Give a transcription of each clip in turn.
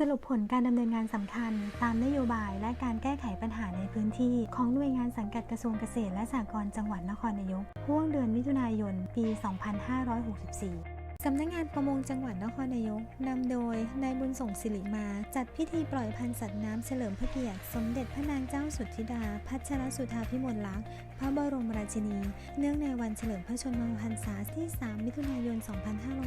สรุปผลการดำเนินงานสำคัญ ตามนโยบายและการแก้ไขปัญหาในพื้นที่ ของหน่วยงานสังกัดกระทรวงเกษตรและสหกรณ์จังหวัดนครนายกห่วงเดือนมิถุนายน ปี 2564 สำนักงงานประมงจังหวัดนครนายกนำโดยนายบุญส่งสิริมา จัดพิธีปล่อยพันธุ์สัตว์น้ำเฉลิมพระเกียรติสมเด็จพระนางเจ้าสุทธิดา พัชรสุธาพิมลลักษณ์พระบรมราชินี เนื่องในวันเฉลิมพระชนมพรรษาที่ 3 มิถุนายน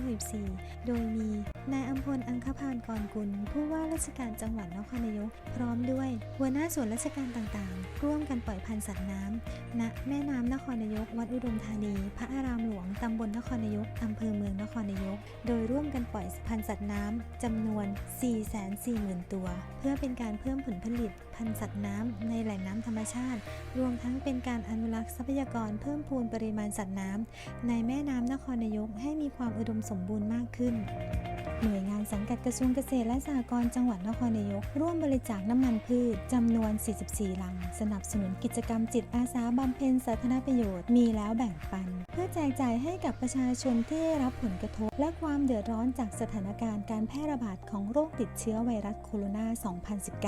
2564 โดยมีนายอัมพลอังคพานกรกุล ผู้ว่าราชการจังหวัดนครนายก พร้อมด้วยหัวหน้าส่วนราชการต่างๆ ร่วมกันปล่อยพันธุ์สัตว์น้ำณแม่น้ำนครนายก วัดอุดมธานี พระอารามหลวงตำบลนครนายกอำเภอเมืองนครนายก โดยร่วมกันปล่อยพันธุ์สัตว์น้ำจำนวน 440,000 ตัว เพื่อเป็นการเพิ่มผลผลิตพันธุ์สัตว์น้ำในแหล่งน้ำธรรมชาติ รวมทั้งเป็นการอนุรักษ์ทรัพยากรเพิ่มพูนปริมาณสัตว์น้ำในแม่น้ำนครนายกให้มีความอุดมสมบูรณ์มากขึ้นหน่วยงานสังกัดกระทรวงเกษตรและสหกรณ์จังหวัดนครนายก ร่วมบริจาคน้ำมันพืชจำนวน 44 ลัง สนับสนุนกิจกรรมจิตอาสาบำเพ็ญสาธารณประโยชน์ มีแล้วแบ่งปัน พื่อแจกจ่ายให้กับประชาชนที่ได้รับผลกระทบ และความเดือดร้อนจากสถานการณ์การแพร่ระบาดของโรคติดเชื้อไวรัสโคโรนา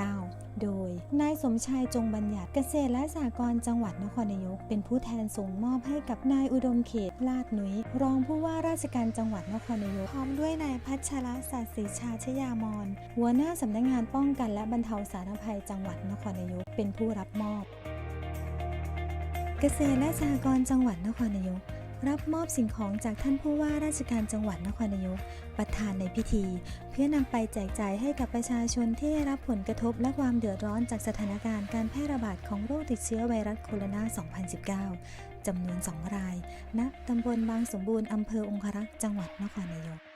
2019 โดย นายสมชายจงบัญญัติเกษตรและสหกรณ์จังหวัดนครนายก เป็นผู้แทนส่งมอบให้กับนายอุดมเขตลาดนุยรองผู้ว่าราชการจังหวัดนครนายกพร้อมด้วยนายพัชรศาสตรีชาชยามอนหัวหน้าสำนักงานป้องกันและบรรเทาสาธารณภัยจังหวัดนครนายกเป็นผู้รับมอบ เกษตรและสหกรณ์จังหวัดนครนายก รับมอบสิ่งของจากท่านผู้ว่าราชการจังหวัดนครนายก ประธานในพิธี เพื่อนำไปแจกจ่ายให้กับประชาชนที่ได้รับผลกระทบและความเดือดร้อนจากสถานการณ์การแพร่ระบาดของโรคติดเชื้อไวรัสโคโรนา 2019จำนวน 2 รายณตำบลบางสมบูรณ์อำเภอองครักษ์จังหวัดนครนายก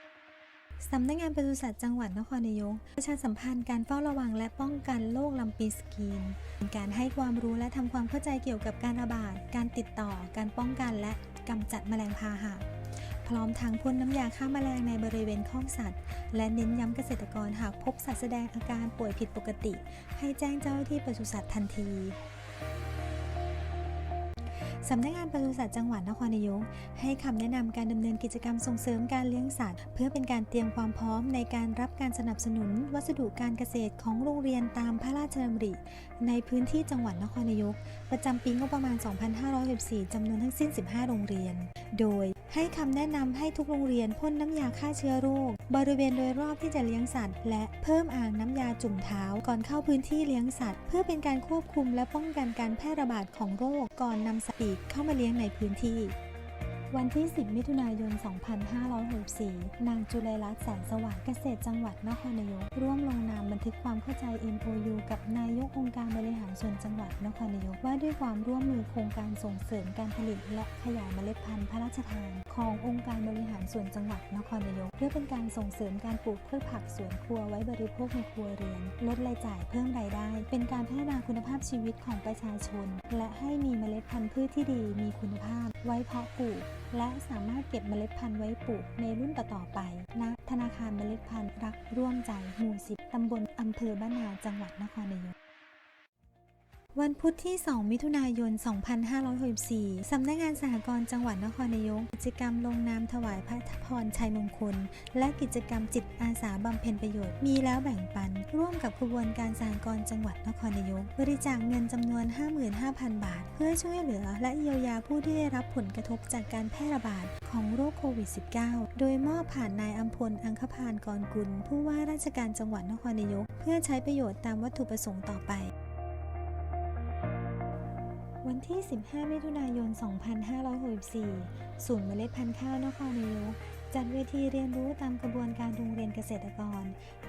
สำนักงานปศุสัตว์จังหวัดนครนายก ประชาสัมพันธ์การเฝ้าระวังและป้องกันโรคลำปีสกีนเป็นการให้ความรู้และทำความเข้าใจเกี่ยวกับการระบาด การติดต่อ การป้องกันและกำจัดแมลงพาหะ พร้อมทั้งพ่นน้ำยาฆ่าแมลงในบริเวณข้องสัตว์ และเน้นย้ำเกษตรกรหากพบสัตว์แสดงอาการป่วยผิดปกติ ให้แจ้งเจ้าหน้าที่ปศุสัตว์ทันที สำนักงานปศุสัตว์จังหวัดนครนายกให้คำแนะนำการดำเนินกิจกรรมส่งเสริมการเลี้ยงสัตว์ เพื่อเป็นการเตรียมความพร้อมในการรับการสนับสนุน วัสดุการเกษตรของโรงเรียนตามพระราชดำริ ในพื้นที่จังหวัดนครนายก ประจำปีงบประมาณ 2564จำนวนทั้งสิ้น 15 โรงเรียน โดยให้คำแนะนำให้ทุกโรงเรียนพ่นน้ำยาฆ่าเชื้อโรคบริเวณโดยรอบที่จะเลี้ยงสัตว์ และเพิ่มอ่างน้ำยาจุ่มเท้าก่อนเข้าพื้นที่เลี้ยงสัตว์ เพื่อเป็นการควบคุมและป้องกันการแพร่ระบาดของโรคก่อนนำสัตว์ปีกเข้ามาเลี้ยงในพื้นที่ วันที่ 10 มิถุนายน 2564 นางจุลัยรัตน์แสนสวัสดิ์เกษตรจังหวัดนครนายก ร่วมลงนามบันทึกความเข้าใจ MOU กับนายกองค์การบริหารส่วนจังหวัดนครนายก ว่าด้วยความร่วมมือโครงการส่งเสริมการผลิต และขยายเมล็ดพันธุ์พระราชทาน ขององค์การบริหารส่วนจังหวัดนครนายก เพื่อเป็นการส่งเสริมการปลูกพืชผักสวนครัวไว้บริโภคในครัวเรือน ลดรายจ่ายเพิ่มรายได้ เป็นการพัฒนาคุณภาพชีวิตของประชาชน และให้มีเมล็ดพันธุ์พืชที่ดีมีคุณภาพ ไว้เพาะปลูกและสามารถเก็บเมล็ดพันธุ์ไว้ปลูกในรุ่นต่อๆไปณธนาคารเมล็ดพันธุ์รักร่วมใจหมู่สิบตำบลอำเภอบ้านนาจังหวัดนครนายก วันพุธที่ 2 มิถุนายน 2564 สำนักงานสหกรณ์จังหวัดนครนายก กิจกรรมลงนามถวายพระพรชัยมงคล และกิจกรรมจิตอาสาบำเพ็ญประโยชน์ มีแล้วแบ่งปัน ร่วมกับขบวนการสหกรณ์จังหวัดนครนายก บริจาคเงินจำนวน 55,000 บาท เพื่อช่วยเหลือและเยียวยาผู้ที่ได้รับผลกระทบจากการแพร่ระบาดของโรคโควิด -19 โดยมอบผ่านนายอัมพล อังคพานกรกุล ผู้ว่าราชการจังหวัดนครนายก เพื่อใช้ประโยชน์ตามวัตถุประสงค์ต่อไป วันที่ 15 มิถุนายน 2564 ศูนย์เมล็ดพันธุ์ข้าวนครนายกจัดเวทีเรียนรู้ตามกระบวนการโรงเรียนเกษตรกร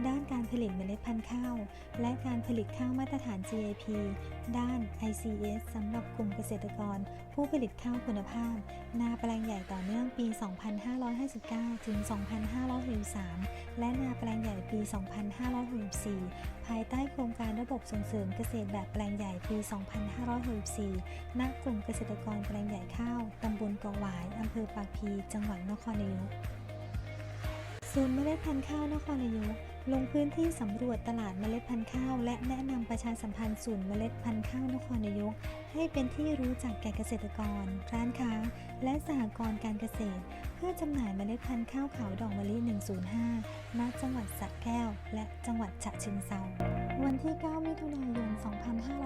ด้านการผลิตเมล็ดพันธุ์ข้าว และการผลิตข้าวมาตรฐาน GAP ด้าน ICS สำหรับกลุ่มเกษตรกร ผู้ผลิตข้าวคุณภาพ นาแปลงใหญ่ต่อเนื่องปี 2559 ถึง 2563 และนาแปลงใหญ่ปี 2564 ภายใต้โครงการระบบส่งเสริมเกษตรแบบแปลงใหญ่ปี 2564ณกลุ่มเกษตรกรแปลงใหญ่ข้าว ตำบลกางหวาย อำเภอปากพี จังหวัดนครนายกศูนย์เมล็ดพันธุ์ข้าวนครนายกลงพื้นที่สำรวจตลาดเมล็ดพันธุ์ข้าว และแนะนำประชาสัมพันธ์ศูนย์เมล็ดพันธุ์ข้าวนครนายก ให้เป็นที่รู้จักแก่เกษตรกร ร้านค้า และสหกรณ์การเกษตร เพื่อจำหน่ายเมล็ดพันธุ์ข้าวขาวดอกมะลิ 105 ณ จังหวัดสระแก้ว และจังหวัดฉะเชิงเทราวันที่ 9 มิถุนายน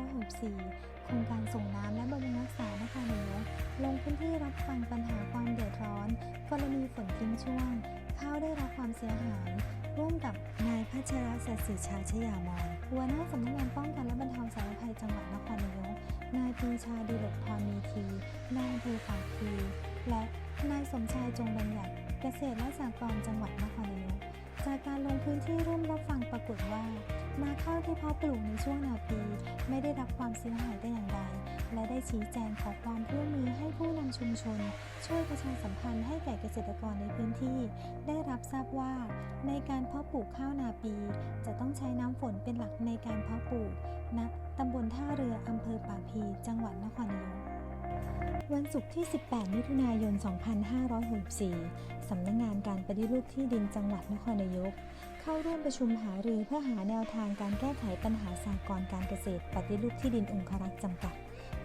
2564โครงการส่งน้ำและบำรุงรักษานครนายกลงพื้นที่รับฟังปัญหาความเดือดร้อน กรณีฝนทิ้งช่วง ข้าวได้รับความเสียหาย ร่วมกับนายพัชรศักดิ์สิชาชยามอนหัวหน้าสำนักงานป้องกันและบรรเทาสาธารณภัยจังหวัดนครนายก นายปรีชาดีหลกพรมีทีนายอำเภอปากพีและนายสมชายจงบัญญัติเกษตรและสหกรณ์จังหวัดนครนายก จากการลงพื้นที่ร่วมรับฟังปรากฏว่า นาข้าวที่เพาะปลูกในช่วงนาปีไม่ได้รับความเสียหายแต่อย่างใด และได้ชี้แจงขอความร่วมมือให้ผู้นำชุมชน ช่วยประชาสัมพันธ์ให้แก่เกษตรกรในพื้นที่ ได้รับทราบว่าในการเพาะปลูกข้าวนาปี จะต้องใช้น้ำฝนเป็นหลักในการเพาะปลูกณตำบลท่าเรืออำเภอปากพี จังหวัดนครนายก วันศุกร์ที่ 18 มิถุนายน 2564 สำนักงานการปฏิรูปที่ดินจังหวัดนครนายก เข้าร่วมประชุมหารือเพื่อหาแนวทางการแก้ไขปัญหาสหกรการเกษตร ปฏิรูปที่ดินองครักษ์จำกัด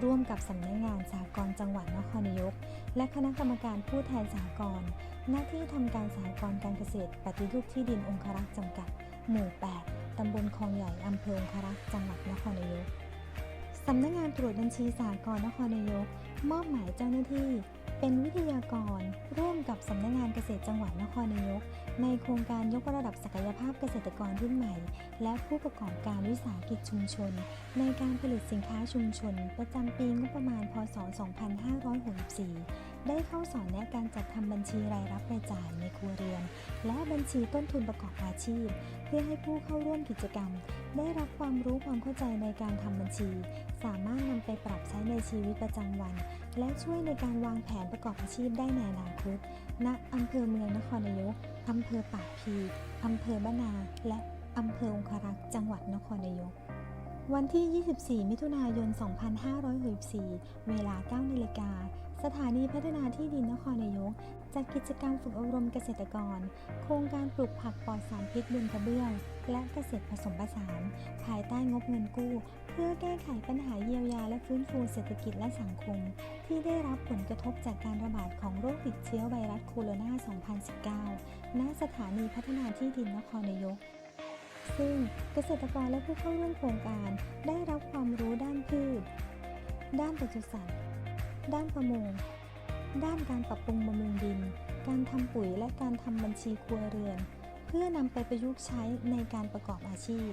ร่วมกับสำนักงานสหกรจังหวัดนครนายก และคณะกรรมการผู้แทนสหกร หน้าที่ทำการสหกรการเกษตร ปฏิรูปที่ดินองครักษ์จำกัด หมู่ 8 ตำบลคลองใหญ่อำเภอองครักษ์จังหวัดนครนายกสำนักงานตรวจบัญชีสหกรนครนายก มอบหมายเจ้าหน้าที่ เป็นวิทยากร ร่วมกับสำนักงานเกษตรจังหวัดนครนายก ในโครงการยกระดับศักยภาพเกษตรกรรุ่นใหม่ และผู้ประกอบการวิสาหกิจชุมชน ในการผลิตสินค้าชุมชน ประจำปีงบประมาณ พศ 2564 ได้เข้าสอนแนะการจัดทำบัญชีรายรับรายจ่ายในครัวเรือน และบัญชีต้นทุนประกอบอาชีพ เพื่อให้ผู้เข้าร่วมกิจกรรม ได้รับความรู้ความเข้าใจในการทำบัญชี สามารถนำไปปรับใช้ในชีวิตประจำวัน และช่วยในการวางแผนประกอบอาชีพได้ในอนาคตณอำเภอเมืองนครนายกอำเภอปากพีอำเภอบ้านา และอำเภอองครักษ์จังหวัดนครนายกวันที่ 24 มิถุนายน 2564 เวลา 9นาฬิกา สถานีพัฒนาที่ดินนครนายกจัดกิจกรรมฝึกอบรมเกษตรกร โครงการปลูกผักปลอดสารพิษบนกระเบื้อง และเกษตรผสมผสาน ภายใต้งบเงินกู้ เพื่อแก้ไขปัญหาเยียวยาและฟื้นฟูเศรษฐกิจและสังคม ที่ได้รับผลกระทบจากการระบาดของโรคติดเชื้อไวรัสโคโรนา 2019 ณ สถานีพัฒนาที่ดินนครนายกซึ่งเกษตรกรและผู้เข้าร่วมโครงการได้รับความรู้ด้านพืช ด้านปศุสัตว์ ด้านประมง ด้านการปรับปรุงบำรุงดิน การทำปุ๋ยและการทำบัญชีครัวเรือน เพื่อนำไปประยุกต์ใช้ในการประกอบอาชีพ